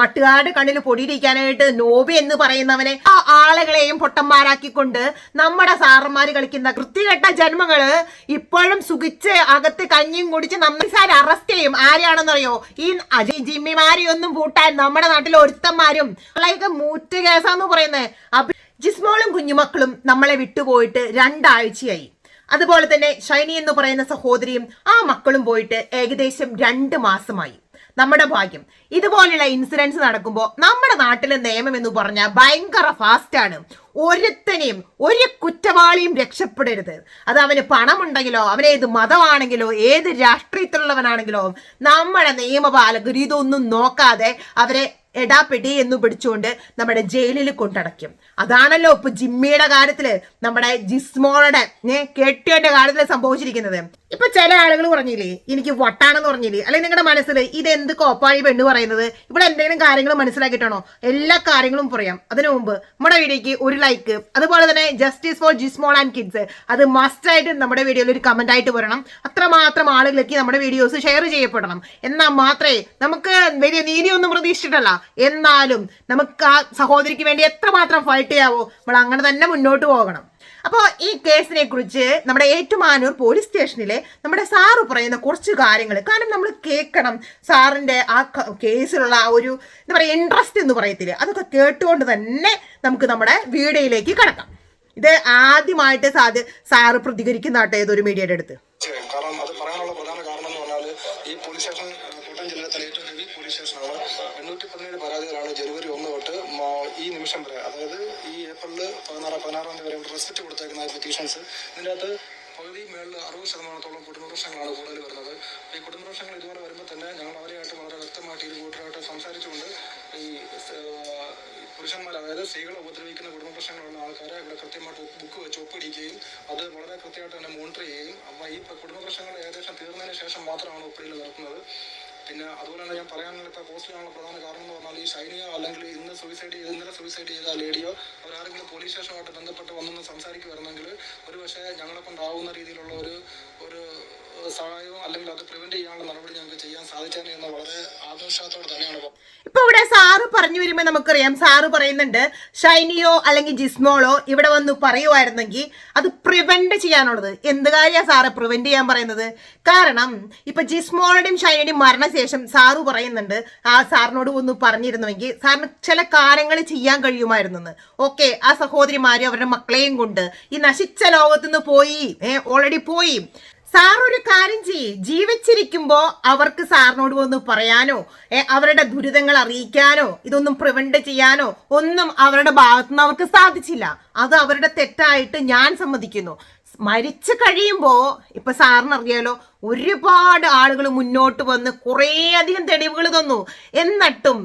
നാട്ടുകാരുടെ കണ്ണിൽ പൊടിയിരിക്കാനായിട്ട് നോബി എന്ന് പറയുന്നവനെ ആ ആളുകളെയും പൊട്ടന്മാരാക്കിക്കൊണ്ട് നമ്മുടെ സാറന്മാര് കളിക്കുന്ന വൃത്തികെട്ട ജന്മങ്ങൾ ഇപ്പോഴും സുഖിച്ച് അകത്ത് കഞ്ഞിയും കുടിച്ച് നമ്മൾ സാർ അറസ്റ്റ് ചെയ്യും. ആരെയാണെന്നറിയോ? ഈ അജയ് ജിമ്മിമാരെയൊന്നും പൂട്ടാൻ നമ്മുടെ നാട്ടിലെ ഒരുത്തന്മാരും ലൈക്ക് മൂറ്റ് കേസാന്ന് പറയുന്നത് അപ്പൊ ജിസ്മോളും കുഞ്ഞുമക്കളും നമ്മളെ വിട്ടുപോയിട്ട് രണ്ടാഴ്ചയായി. അതുപോലെ തന്നെ ഷൈനി എന്ന് പറയുന്ന സഹോദരിയും ആ മക്കളും പോയിട്ട് ഏകദേശം രണ്ട് മാസമായി. നമ്മുടെ ഭാഗ്യം. ഇതുപോലെയുള്ള ഇൻസിഡൻസ് നടക്കുമ്പോൾ നമ്മുടെ നാട്ടിലെ നിയമം എന്ന് പറഞ്ഞാൽ ഭയങ്കര ഫാസ്റ്റാണ് ഒരുത്തനെയും ഒരു കുറ്റവാളിയും രക്ഷപ്പെടരുത്. അത് അവന് പണമുണ്ടെങ്കിലോ അവനേത് മതമാണെങ്കിലോ ഏത് രാഷ്ട്രീയത്തിലുള്ളവനാണെങ്കിലോ നമ്മുടെ നിയമപാലകർ ഇതൊന്നും നോക്കാതെ അവരെ എടാപ്പെടി എന്ന് പിടിച്ചുകൊണ്ട് നമ്മുടെ ജയിലിൽ കൊണ്ടടയ്ക്കും. അതാണല്ലോ ഇപ്പൊ ജിമ്മിയുടെ കാര്യത്തിൽ നമ്മുടെ ജിസ്മോളുടെ ഏ കെട്ടിയോന്റെ കാര്യത്തിൽ സംഭവിച്ചിരിക്കുന്നത്. ഇപ്പൊ ചില ആളുകൾ പറഞ്ഞില്ലേ എനിക്ക് വട്ടാണെന്ന് പറഞ്ഞില്ലേ അല്ലെങ്കിൽ നിങ്ങളുടെ മനസ്സിൽ ഇത് എന്ത് കോപ്പായി പെണ്ണ് പറയുന്നത്? ഇവിടെ എന്തെങ്കിലും കാര്യങ്ങൾ മനസ്സിലാക്കിയിട്ടാണോ? എല്ലാ കാര്യങ്ങളും പറയാം. അതിനു മുമ്പ് നമ്മുടെ വീഡിയോക്ക് ഒരു ലൈക്ക് അതുപോലെ തന്നെ justice for Jismol and kids അത് മസ്റ്റ് ആയിട്ട് നമ്മുടെ വീഡിയോയിൽ ഒരു കമന്റ് ആയിട്ട് വരണം. അത്രമാത്രം ആളുകളിലേക്ക് നമ്മുടെ വീഡിയോസ് ഷെയർ ചെയ്യപ്പെടണം. എന്നാൽ മാത്രമേ നമുക്ക് വലിയ നീതിയൊന്നും പ്രതീക്ഷിച്ചിട്ടല്ല. എന്നാലും നമുക്ക് ആ സഹോദരിക്ക് വേണ്ടി എത്രമാത്രം ഫൈറ്റ് ചെയ്യാവോ നമ്മൾ അങ്ങനെ തന്നെ മുന്നോട്ട് പോകണം. അപ്പോൾ ഈ കേസിനെ കുറിച്ച് നമ്മുടെ ഏറ്റുമാനൂർ പോലീസ് സ്റ്റേഷനിലെ നമ്മുടെ സാറ് പറയുന്ന കുറച്ച് കാര്യങ്ങൾ കാരണം നമ്മൾ കേൾക്കണം സാറിന്റെ ആ കേസിലുള്ള ആ ഒരു എന്താ പറയുക ഇൻട്രസ്റ്റ് എന്ന് പറയത്തില്ലേ അതൊക്കെ കേട്ടുകൊണ്ട് തന്നെ നമുക്ക് നമ്മുടെ വീഡിയോയിലേക്ക് കടക്കാം. ഇത് ആദ്യമായിട്ട് സാധ്യ സാറ് പ്രതികരിക്കുന്നതാട്ടെ ഏതൊരു മീഡിയയുടെ അടുത്ത്? കാരണം അത് പറയാനുള്ള പ്രധാന കാരണം എന്ന് പറഞ്ഞാൽ ഈ പോലീസ് സ്റ്റേഷൻ മ- പറയാം അതായത് ഈ ഏപ്രിൽ പതിനാറ് പതിനാറാം തീയതി വരെ റെസ്പെക്ട് കൊടുത്തേക്കുന്ന പെറ്റീഷൻസ് ഇതിന്റെ അകത്ത് പകുതി മേളിൽ അറുപത് ശതമാനത്തോളം കുടുംബപ്രശ്നങ്ങളാണ് കൂടുതൽ വരുന്നത്. ഈ കുടുംബപ്രശ്നങ്ങൾ ഇതുപോലെ വരുമ്പോൾ തന്നെ ഞങ്ങൾ അവരെയായിട്ട് വളരെ വ്യക്തമായിട്ട് ഇത് കൂട്ടരായിട്ട് സംസാരിച്ചുകൊണ്ട് ഈ പുരുഷന്മാർ അതായത് സ്ത്രീകളെ ഉപദ്രവിക്കുന്ന കുടുംബ പ്രശ്നങ്ങളുള്ള ആൾക്കാരെ ഇവിടെ കൃത്യമായിട്ട് ബുക്ക് വെച്ച് ഒപ്പിടിക്കുകയും അത് വളരെ കൃത്യമായിട്ട് തന്നെ മോണിറ്റർ ചെയ്യുകയും അപ്പോൾ ഈ കുടുംബ പ്രശ്നങ്ങൾ ഏകദേശം തീർന്നതിന് ശേഷം മാത്രമാണ് ഒപ്പിടിയിൽ നിർത്തുന്നത് പിന്നെ അതുപോലെ ഞാൻ പറയാനുള്ള ഇപ്പൊ പോസ്റ്റ് ചെയ്യാനുള്ള പ്രധാന കാരണം എന്ന് പറഞ്ഞാൽ ഈ ഷൈനിയോ അല്ലെങ്കിൽ ഇന്ന് സൂയിസൈഡ് ചെയ്ത് ഇന്നലെ സൂയിസൈഡ് ചെയ്ത ലേഡിയോ അവരാരെങ്കിലും പോലീസ് സ്റ്റേഷനുമായിട്ട് ബന്ധപ്പെട്ട് വന്നൊന്ന് സംസാരിക്കുമായിരുന്നെങ്കിൽ ഒരു പക്ഷേ ഞങ്ങളെ കൊണ്ടാവുന്ന രീതിയിലുള്ള ഒരു ഒരു സഹായവും അല്ലെങ്കിൽ അത് പ്രിവെന്റ് ചെയ്യാനുള്ള നടപടി ഞങ്ങൾക്ക് ചെയ്യാൻ സാധിച്ചേനെ എന്ന് വളരെ ആത്മവിശ്വാസത്തോടെ തന്നെയാണ്. ഇപ്പൊ ഇവിടെ സാറ് പറഞ്ഞു വരുമ്പോ നമുക്കറിയാം. സാറ് പറയുന്നുണ്ട് ഷൈനിയോ അല്ലെങ്കിൽ ജിസ്മോളോ ഇവിടെ വന്ന് പറയുമായിരുന്നെങ്കിൽ അത് പ്രിവെന്റ് ചെയ്യാനുള്ളത്. എന്ത് കാര്യമാണ് സാറ് പ്രിവെന്റ് ചെയ്യാൻ പറയുന്നത്? കാരണം ഇപ്പൊ ജിസ്മോളുടെയും ഷൈനിയുടെയും മരണശേഷം സാറ് പറയുന്നുണ്ട് ആ സാറിനോട് ഒന്ന് പറഞ്ഞിരുന്നുവെങ്കിൽ സാറിന് ചില കാര്യങ്ങൾ ചെയ്യാൻ കഴിയുമായിരുന്നെന്ന്. ഓക്കെ ആ സഹോദരിമാരും അവരുടെ മക്കളെയും കൊണ്ട് ഈ നശിച്ച ലോകത്തുനിന്ന് പോയി. ഏഹ് ഓൾറെഡി പോയി. സാർ ഒരു കാര്യം ചെയ്യ്. ജീവിച്ചിരിക്കുമ്പോ അവർക്ക് സാറിനോട് ഒന്ന് പറയാനോ? അവരുടെ ദുരിതങ്ങൾ അറിയിക്കാനോ? ഇതൊന്നും പ്രിവെന്റ് ചെയ്യാനോ? ഒന്നും അവരുടെ ഭാഗത്തുനിന്ന് അവർക്ക് സാധിച്ചില്ല. അത് അവരുടെ തെറ്റായിട്ട് ഞാൻ സമ്മതിക്കുന്നു. മരിച്ചു കഴിയുമ്പോ ഇപ്പൊ സാറിന് അറിയാലോ ഒരുപാട് ആളുകൾ മുന്നോട്ട് വന്ന് കുറേ അധികം തെളിവുകൾ തന്നു. എന്നിട്ടും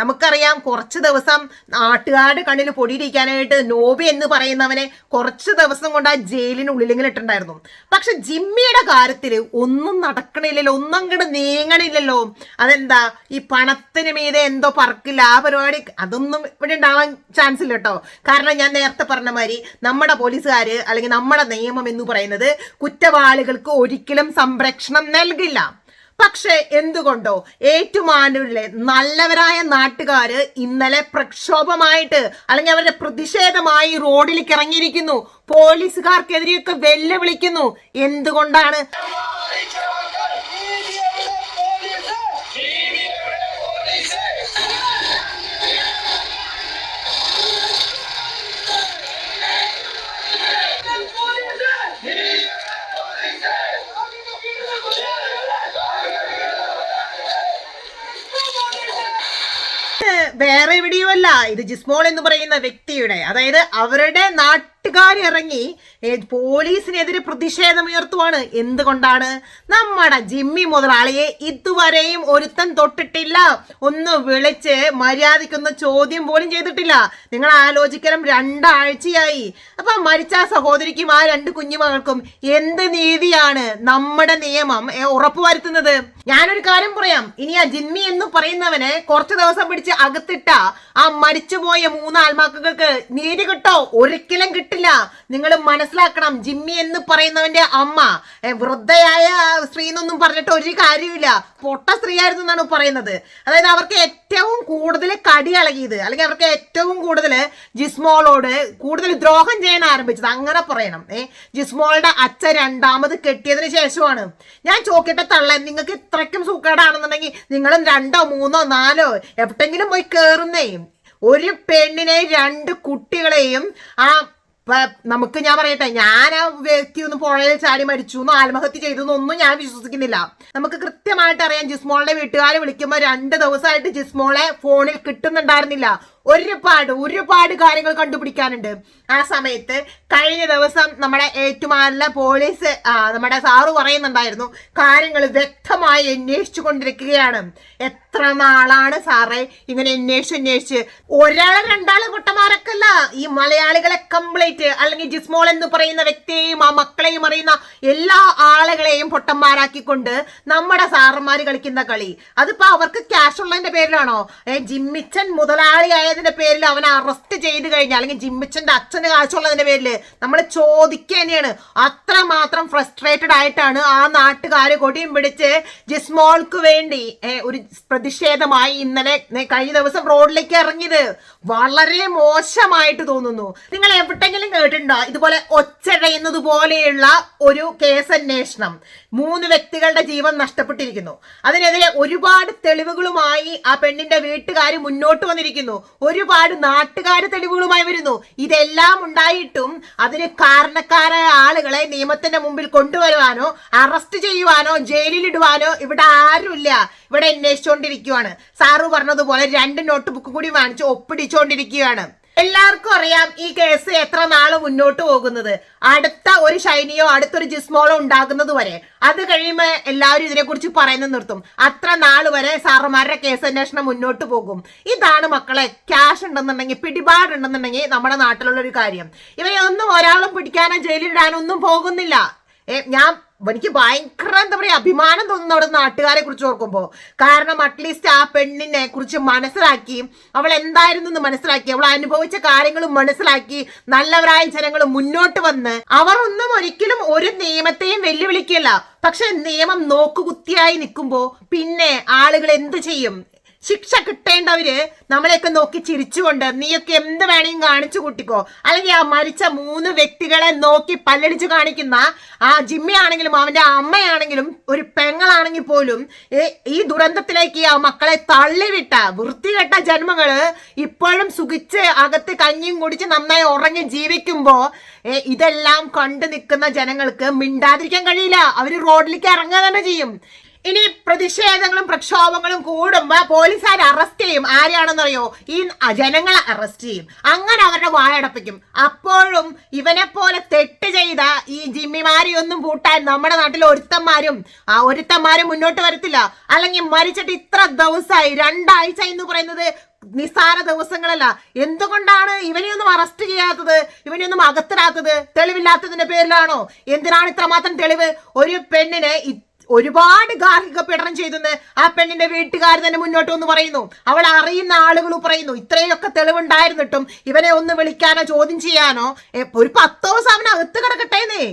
നമുക്കറിയാം കുറച്ച് ദിവസം നാട്ടുകാരുടെ കണ്ണിൽ പൊടിയിരിക്കാനായിട്ട് നോബി എന്ന് പറയുന്നവനെ കുറച്ച് ദിവസം കൊണ്ട് ആ ജയിലിനുള്ളിലെങ്കിലും ഇട്ടുണ്ടായിരുന്നു പക്ഷെ ജിമ്മിയുടെ കാര്യത്തിൽ ഒന്നും നടക്കണില്ലല്ലോ ഒന്നും അങ്ങോട്ട് നീങ്ങണില്ലല്ലോ. അതെന്താ ഈ പണത്തിന് മീതെ എന്തോ പറക്കില്ല ആ പരിപാടി അതൊന്നും ഇവിടെ ഉണ്ടാവാൻ ചാൻസ് ഇല്ല കേട്ടോ കാരണം ഞാൻ നേരത്തെ പറഞ്ഞ മാതിരി നമ്മുടെ പോലീസുകാർ അല്ലെങ്കിൽ നമ്മുടെ നിയമം എന്ന് പറയുന്നത് കുറ്റവാളികൾക്ക് ഒരിക്കലും സംരക്ഷണം നൽകില്ല. പക്ഷെ എന്തുകൊണ്ടോ ഏറ്റുമാനൂരിലെ നല്ലവരായ നാട്ടുകാര് ഇന്നലെ പ്രക്ഷോഭമായിട്ട് അല്ലെങ്കിൽ അവരുടെ പ്രതിഷേധമായി റോഡിലേക്ക് ഇറങ്ങിയിരിക്കുന്നു പോലീസുകാർക്കെതിരെയൊക്കെ വെല്ലുവിളിക്കുന്നു. എന്തുകൊണ്ടാണ്? ഇത് ജിസ്മോൾ എന്ന് പറയുന്ന വ്യക്തിയുടെ അതായത് അവരുടെ നാട്ടുകാർ ഇറങ്ങി പോലീസിനെതിരെ പ്രതിഷേധം ഉയർത്തുവാണ് എന്തുകൊണ്ടാണ്? നമ്മുടെ ജിമ്മി മുതലാളിയെ ഇതുവരെയും ഒരുത്തൻ തൊട്ടിട്ടില്ല. ഒന്ന് വിളിച്ച് മര്യാദയ്ക്കൊന്ന് ചോദ്യം പോലും ചെയ്തിട്ടില്ല. നിങ്ങൾ ആലോചിക്കണം രണ്ടാഴ്ചയായി. അപ്പൊ മരിച്ച സഹോദരിക്കും ആ രണ്ട് കുഞ്ഞുമകൾക്കും എന്ത് നീതിയാണ് നമ്മുടെ നിയമം ഉറപ്പുവരുത്തുന്നത്? ഞാനൊരു കാര്യം പറയാം. ഇനി ആ ജിമ്മി എന്ന് പറയുന്നവനെ കുറച്ച് ദിവസം പിടിച്ച് അകത്തിട്ട ആ മരിച്ചുപോയ മൂന്ന് ആത്മാക്കൾക്ക് നീതി കിട്ടോ? ഒരിക്കലും കിട്ടില്ല. കേട്ടില്ല നിങ്ങൾ മനസ്സിലാക്കണം ജിമ്മി എന്ന് പറയുന്നവന്റെ അമ്മ. വൃദ്ധയായ സ്ത്രീ എന്നൊന്നും പറഞ്ഞിട്ട് ഒരു കാര്യമില്ല പൊട്ട സ്ത്രീ ആയിരുന്നു എന്നാണ് പറയുന്നത്. അതായത് അവർക്ക് ഏറ്റവും കൂടുതൽ കടി ഇളകിയത് അല്ലെങ്കിൽ അവർക്ക് ഏറ്റവും കൂടുതൽ ജിസ്മോളോട് കൂടുതൽ ദ്രോഹം ചെയ്യാൻ ആരംഭിച്ചത്. അങ്ങനെ പറയണം. ഏ ജിസ്മോളുടെ അച്ഛൻ രണ്ടാമത് കെട്ടിയതിന് ശേഷമാണ്. ഞാൻ ചോക്കിട്ട തള്ളൻ നിങ്ങൾക്ക് ഇത്രയ്ക്കും സുഖേടാണെന്നുണ്ടെങ്കിൽ നിങ്ങളും രണ്ടോ മൂന്നോ നാലോ എവിടെങ്കിലും പോയി കേറുന്നേ ഒരു പെണ്ണിനെ രണ്ട് കുട്ടികളെയും ആ നമുക്ക് ഞാൻ പറയട്ടെ ഞാൻ ആ വ്യക്തി ഒന്ന് പുഴയിൽ ചാടി മരിച്ചു എന്നോ ആത്മഹത്യ ചെയ്തു എന്നൊന്നും ഞാൻ വിശ്വസിക്കുന്നില്ല. നമുക്ക് കൃത്യമായിട്ട് അറിയാം ജിസ്മോളെ വീട്ടുകാരെ വിളിക്കുമ്പോൾ രണ്ട് ദിവസമായിട്ട് ജിസ്മോളെ ഫോണിൽ കിട്ടുന്നുണ്ടായിരുന്നില്ല. ഒരുപാട് ഒരുപാട് കാര്യങ്ങൾ കണ്ടുപിടിക്കാനുണ്ട്. ആ സമയത്ത് കഴിഞ്ഞ ദിവസം നമ്മുടെ ഏറ്റുമാനിലെ പോലീസ് നമ്മുടെ സാറ് പറയുന്നുണ്ടായിരുന്നു കാര്യങ്ങൾ വ്യക്തമായി അന്വേഷിച്ചു കൊണ്ടിരിക്കുകയാണ്. എത്ര നാളാണ് സാറേ ഇങ്ങനെ അന്വേഷിച്ച് അന്വേഷിച്ച്? ഒരാളെ രണ്ടാളെ കുട്ടന്മാരൊക്കെല്ല ഈ മലയാളികളെ കംപ്ലീറ്റ് അല്ലെങ്കിൽ ജിസ്മോൾ എന്ന് പറയുന്ന വ്യക്തിയെയും ആ മക്കളെയും അറിയുന്ന എല്ലാ ആളുകളെയും പൊട്ടന്മാരാക്കിക്കൊണ്ട് നമ്മുടെ സാറന്മാര് കളിക്കുന്ന കളി. അതിപ്പോ അവർക്ക് ക്യാഷ് ഉള്ളതിന്റെ പേരിലാണോ? ജിമ്മിച്ചൻ മുതലാളിയായതിന്റെ പേരിൽ അവനെ അറസ്റ്റ് ചെയ്ത് കഴിഞ്ഞാൽ അല്ലെങ്കിൽ ജിമ്മിച്ചന്റെ അച്ഛന് കാശുള്ളതിന്റെ പേരിൽ നമ്മൾ ചോദിക്കുക തന്നെയാണ്. അത്രമാത്രം ഫ്രസ്ട്രേറ്റഡ് ആയിട്ടാണ് ആ നാട്ടുകാര് കൊടിയും പിടിച്ച് ജിസ്മോൾക്ക് വേണ്ടി ഒരു പ്രതിഷേധമായി ഇന്നലെ കഴിഞ്ഞ ദിവസം റോഡിലേക്ക് ഇറങ്ങിയത്. വളരെ മോശമായിട്ട് തോന്നുന്നു. നിങ്ങൾ എവിടെങ്കിലും കേട്ടിട്ടുണ്ടോ? ഇതുപോലെ ഒച്ചഴയുന്നത് പോലെയുള്ള ഒരു കേസ് അന്വേഷണം. മൂന്ന് വ്യക്തികളുടെ ജീവൻ നഷ്ടപ്പെട്ടിരിക്കുന്നു. അതിനെതിരെ ഒരുപാട് തെളിവുകളുമായി ആ പെണ്ണിന്റെ വീട്ടുകാർ മുന്നോട്ട് വന്നിരിക്കുന്നു. ഒരുപാട് നാട്ടുകാർ തെളിവുകളുമായി വരുന്നു. ഇതെല്ലാം ഉണ്ടായിട്ടും അതിന് കാരണക്കാരായ ആളുകളെ നിയമത്തിന്റെ മുമ്പിൽ കൊണ്ടുവരുവാനോ അറസ്റ്റ് ചെയ്യുവാനോ ജയിലിലിടുവാനോ ഇവിടെ ആരുമില്ല. ഇവിടെ അന്വേഷിച്ചുകൊണ്ടിരിക്കുകയാണ് സാറു പറഞ്ഞതുപോലെ രണ്ട് നോട്ട് ബുക്ക് കൂടി വാങ്ങിച്ച് ഒപ്പിടിച്ചുകൊണ്ടിരിക്കുകയാണ് എല്ലാവർക്കും അറിയാം ഈ കേസ് എത്ര നാൾ മുന്നോട്ട് പോകുന്നത്. അടുത്ത ഒരു ഷൈനിയോ അടുത്തൊരു ജിസ്മോളോ ഉണ്ടാകുന്നത് വരെ. അത് കഴിയുമ്പോൾ എല്ലാവരും ഇതിനെക്കുറിച്ച് പറയുന്നത് നിർത്തും. അത്ര നാൾ വരെ സാറുമാരുടെ കേസ് അന്വേഷണം മുന്നോട്ട് പോകും. ഇതാണ് മക്കളെ ക്യാഷ് ഉണ്ടെന്നുണ്ടെങ്കിൽ പിടിപാടുണ്ടെന്നുണ്ടെങ്കിൽ നമ്മുടെ നാട്ടിലുള്ള ഒരു കാര്യം. ഇവയൊന്നും ഒരാളും പിടിക്കാനോ ജയിലിടാനോ ഒന്നും പോകുന്നില്ല. ഞാൻ എനിക്ക് ഭയങ്കര എന്താ പറയാ അഭിമാനം തോന്നുന്നു അവിടെ നാട്ടുകാരെ കുറിച്ച് ഓർക്കുമ്പോ. കാരണം അറ്റ്ലീസ്റ്റ് ആ പെണ്ണിനെ കുറിച്ച് മനസ്സിലാക്കി അവൾ എന്തായിരുന്നു എന്ന് മനസ്സിലാക്കി അവൾ അനുഭവിച്ച കാര്യങ്ങൾ മനസ്സിലാക്കി നല്ലവരായ ജനങ്ങൾ മുന്നോട്ട് വന്ന് അവർ ഒന്നും ഒരിക്കലും ഒരു നിയമത്തെയും വെല്ലുവിളിക്കില്ല പക്ഷെ നിയമം നോക്കുകുത്തിയായി നിൽക്കുമ്പോൾ പിന്നെ ആളുകൾ എന്ത് ചെയ്യും? ശിക്ഷ കിട്ടേണ്ടവര് നമ്മളെയൊക്കെ നോക്കി ചിരിച്ചുകൊണ്ട് നീയൊക്കെ എന്ത് വേണമെങ്കിലും കാണിച്ചു കൂട്ടിക്കോ. അല്ലെങ്കിൽ ആ മരിച്ച മൂന്ന് വ്യക്തികളെ നോക്കി പല്ലടിച്ചു കാണിക്കുന്ന ആ ജിമ്മി ആണെങ്കിലും അവന്റെ അമ്മയാണെങ്കിലും ഒരു പെങ്ങളാണെങ്കിൽ പോലും ഈ ദുരന്തത്തിലേക്ക് ആ മക്കളെ തള്ളിവിട്ട വൃത്തികെട്ട ജന്മങ്ങൾ ഇപ്പോഴും സുഖിച്ച് അകത്ത് കഞ്ഞിയും കുടിച്ച് നന്നായി ഉറങ്ങി ജീവിക്കുമ്പോ ഇതെല്ലാം കണ്ടു നിൽക്കുന്ന ജനങ്ങൾക്ക് മിണ്ടാതിരിക്കാൻ കഴിയില്ല. അവർ റോഡിലേക്ക് ഇറങ്ങുക തന്നെ ചെയ്യും. ഇനി പ്രതിഷേധങ്ങളും പ്രക്ഷോഭങ്ങളും കൂടുമ്പോ പോലീസുകാർ അറസ്റ്റ് ചെയ്യും. ആരെയാണെന്നറിയോ ഈ ജനങ്ങളെ അറസ്റ്റ് ചെയ്യും. അങ്ങനെ അവരുടെ വായടപ്പിക്കും. അപ്പോഴും ഇവനെ പോലെ തെറ്റ് ചെയ്ത ഈ ജിമ്മിമാരെയൊന്നും പൂട്ടാൻ നമ്മുടെ നാട്ടിലെ ഒരുത്തന്മാരും ആ ഒരുത്തന്മാരും മുന്നോട്ട് വരത്തില്ല. അല്ലെങ്കിൽ മരിച്ചിട്ട് ഇത്ര ദിവസമായി രണ്ടാഴ്ച എന്ന് പറയുന്നത് നിസ്സാര ദിവസങ്ങളല്ല. എന്തുകൊണ്ടാണ് ഇവനെയൊന്നും അറസ്റ്റ് ചെയ്യാത്തത്? ഇവനെയൊന്നും അകത്തിടാത്തത്? തെളിവില്ലാത്തതിന്റെ പേരിലാണോ? എന്തിനാണ് ഇത്രമാത്രം തെളിവ്? ഒരു പെണ്ണിനെ ഒരുപാട് ഗാർഹിക പീഡനം ചെയ്തെന്ന് ആ പെണ്ണിന്റെ വീട്ടുകാർ തന്നെ മുന്നോട്ട് വന്ന് പറയുന്നു. അവൾ അറിയുന്ന ആളുകൾ പറയുന്നു. ഇത്രയൊക്കെ തെളിവുണ്ടായിരുന്നിട്ടും ഇവനെ ഒന്ന് വിളിക്കാനോ ചോദ്യം ചെയ്യാനോ ഒരു പത്ത് ദിവസം അവനകത്ത് കിടക്കട്ടേന്നേ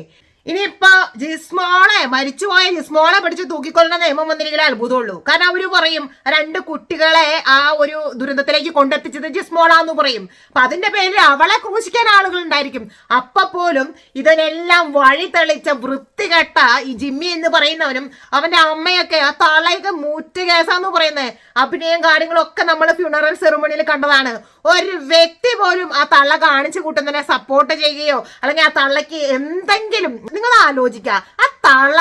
ഇനിയിപ്പോ ജിസ്മോളെ മരിച്ചുപോയ ജിസ്മോളെ പഠിച്ച് തൂക്കിക്കൊല്ലുന്ന നിയമം വന്നിരിക്കുന്ന അത്ഭുതമുള്ളൂ. കാരണം അവർ പറയും രണ്ട് കുട്ടികളെ ആ ഒരു ദുരന്തത്തിലേക്ക് കൊണ്ടെത്തിച്ചത് ജിസ്മോളാന്ന് പറയും. അപ്പൊ അതിന്റെ പേരിൽ അവളെ ക്രൂശിക്കാൻ ആളുകൾ ഉണ്ടായിരിക്കും. അപ്പൊ പോലും ഇതിനെല്ലാം വഴി തെളിച്ച വൃത്തികെട്ട ഈ ജിമ്മി എന്ന് പറയുന്നവനും അവന്റെ അമ്മയൊക്കെ ആ തളയൊക്കെ മൂറ്റ് കേസാന്ന് പറയുന്നത് അഭിനയം കാര്യങ്ങളൊക്കെ നമ്മൾ ഫ്യൂണറൽ സെറിമണിയിൽ കണ്ടതാണ്. ഒരു വ്യക്തി പോലും ആ തള്ള കാണിച്ചു കൂട്ടുന്നതിനെ സപ്പോർട്ട് ചെയ്യുകയോ അല്ലെങ്കിൽ ആ തള്ളക്ക് എന്തെങ്കിലും നിങ്ങൾ ആലോചിക്ക. ആ തള്ള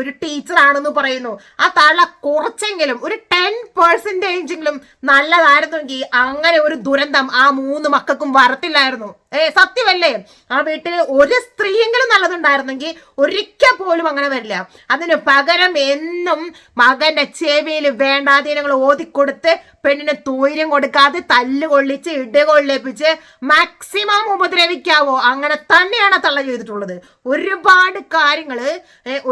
ഒരു ടീച്ചർ ആണെന്ന് പറയുന്നു. ആ തള്ള കുറച്ചെങ്കിലും ഒരു ടെൻ പെർസെന്റേജെങ്കിലും നല്ലതായിരുന്നെങ്കിൽ അങ്ങനെ ഒരു ദുരന്തം ആ മൂന്ന് മക്കൾക്കും വരത്തില്ലായിരുന്നു. ഏ സത്യമല്ലേ? ആ വീട്ടിൽ ഒരു സ്ത്രീയെങ്കിലും നല്ലതുണ്ടായിരുന്നെങ്കിൽ ഒരിക്കൽ പോലും അങ്ങനെ വരില്ല. അതിന് പകരം എന്നും മകന്റെ ചെവിയിൽ വേണ്ടാതീനങ്ങൾ ഓതിക്കൊടുത്ത് പെണ്ണിന് തൂര്യം കൊടുക്കാതെ തല്ല് കൊള്ളിച്ച് ഇട കൊള്ളിപ്പിച്ച് മാക്സിമം ഉപദ്രവിക്കാവോ? അങ്ങനെ തന്നെയാണ് തള്ള ചെയ്തിട്ടുള്ളത്. ഒരുപാട് കാര്യങ്ങൾ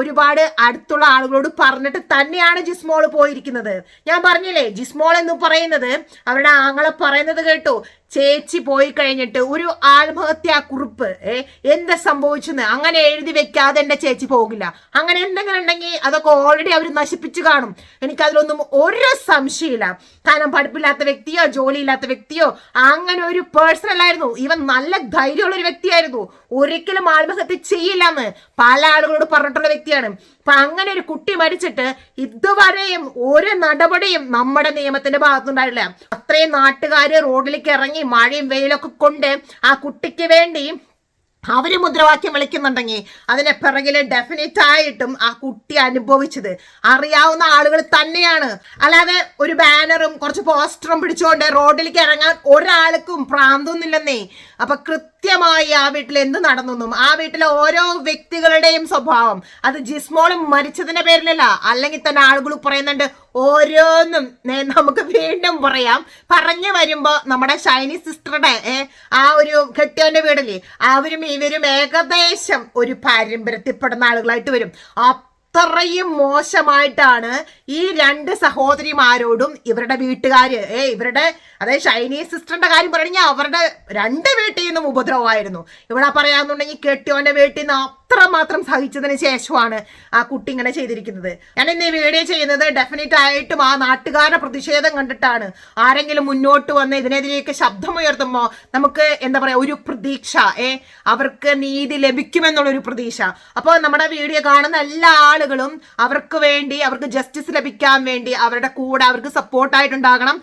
ഒരുപാട് അടുത്തുള്ള ആളുകളോട് പറഞ്ഞിട്ട് തന്നെയാണ് ജിസ്മോൾ പോയിരിക്കുന്നത്. ഞാൻ പറഞ്ഞില്ലേ ജിസ്മോൾ എന്ന് പറയുന്നത് അവരുടെ ആങ്ങളെ പറയുന്നത് കേട്ടു. ചേച്ചി പോയി കഴിഞ്ഞിട്ട് ഒരു ആത്മഹത്യാ കുറിപ്പ് ഏ എന്താ സംഭവിച്ചെന്ന് അങ്ങനെ എഴുതി വെക്കാതെ എന്റെ ചേച്ചി പോകില്ല. അങ്ങനെ എന്തെങ്കിലും ഉണ്ടെങ്കിൽ അതൊക്കെ ഓൾറെഡി അവർ നശിപ്പിച്ചു കാണും. എനിക്ക് അതിലൊന്നും ഒരു സംശയമില്ല കാരണം പഠിപ്പില്ലാത്ത വ്യക്തിയോ ജോലിയില്ലാത്ത വ്യക്തിയോ അങ്ങനെ ഒരു പേഴ്സണൽ ആയിരുന്നു. ഇവൻ നല്ല ധൈര്യമുള്ള ഒരു വ്യക്തിയായിരുന്നു. ഒരിക്കലും ആത്മഹത്യ ചെയ്യില്ല എന്ന് പല ആളുകളോട് പറഞ്ഞിട്ടുള്ള വ്യക്തിയാണ്. അപ്പൊ അങ്ങനെ ഒരു കുട്ടി മരിച്ചിട്ട് ഇതുവരെയും ഒരു നടപടിയും നമ്മുടെ നിയമത്തിന്റെ ഭാഗത്തുണ്ടായില്ല അത്രയും നാട്ടുകാര് റോഡിലേക്ക് ഇറങ്ങി മഴയും വെയിലൊക്കെ കൊണ്ട് ആ കുട്ടിക്ക് വേണ്ടി അവർ മുദ്രാവാക്യം വിളിക്കുന്നുണ്ടെങ്കിൽ അതിനെ പിറകിൽ ഡെഫിനറ്റ് ആയിട്ടും ആ കുട്ടി അനുഭവിച്ചത്. അറിയാവുന്ന ആളുകൾ തന്നെയാണ്. അല്ലാതെ ഒരു ബാനറും കുറച്ച് പോസ്റ്ററും പിടിച്ചുകൊണ്ട് റോഡിലേക്ക് ഇറങ്ങാൻ ഒരാൾക്കും പ്രാന്തൊന്നുമില്ലെന്നേ. അപ്പൊ കൃത്യമായി ആ വീട്ടിൽ എന്ത് നടന്നെന്നും ആ വീട്ടിലെ ഓരോ വ്യക്തികളുടെയും സ്വഭാവം. അത് ജിസ്മോളും മരിച്ചതിന്റെ പേരിലല്ല അല്ലെങ്കിൽ തന്നെ ആളുകൾ പറയുന്നുണ്ട് ഓരോന്നും നമുക്ക് വീണ്ടും പറയാം. പറഞ്ഞു വരുമ്പോ നമ്മുടെ ഷൈനി സിസ്റ്ററുടെ ആ ഒരു കെട്ടിയോന്റെ വീടില്ലേ അവരും ഇവരും ഏകദേശം ഒരു പാരമ്പര്യത്തിൽപ്പെടുന്ന ആളുകളായിട്ട് വരും. അത്രയും മോശമായിട്ടാണ് ഈ രണ്ട് സഹോദരിമാരോടും ഇവരുടെ വീട്ടുകാര് ഏ ഇവരുടെ അതായത് ഷൈനീസ് സിസ്റ്ററിന്റെ കാര്യം പറഞ്ഞു അവരുടെ രണ്ട് വീട്ടിൽ നിന്നും ഉപദ്രവമായിരുന്നു. ഇവിടെ പറയാന്നുണ്ടെങ്കിൽ കെട്ടിയോന്റെ വീട്ടിൽ നിന്ന് അത്രമാത്രം സഹിച്ചതിന് ശേഷമാണ് ആ കുട്ടി ഇങ്ങനെ ചെയ്തിരിക്കുന്നത്. ഞാൻ ഇന്ന് ഈ വീഡിയോ ചെയ്യുന്നത് ഡെഫിനറ്റ് ആയിട്ടും ആ നാട്ടുകാരുടെ പ്രതിഷേധം കണ്ടിട്ടാണ്. ആരെങ്കിലും മുന്നോട്ട് വന്ന് ഇതിനെതിരെയൊക്കെ ശബ്ദമുയർത്തുമ്പോൾ നമുക്ക് എന്താ പറയുക ഒരു പ്രതീക്ഷ ഏ അവർക്ക് നീതി ലഭിക്കുമെന്നുള്ളൊരു പ്രതീക്ഷ. അപ്പോൾ നമ്മുടെ വീഡിയോ കാണുന്ന എല്ലാ ആളുകളും അവർക്ക് വേണ്ടി അവർക്ക് ജസ്റ്റിസ് ലഭിക്കാൻ വേണ്ടി അവരുടെ കൂടെ അവർക്ക് സപ്പോർട്ടായിട്ടുണ്ടാകണം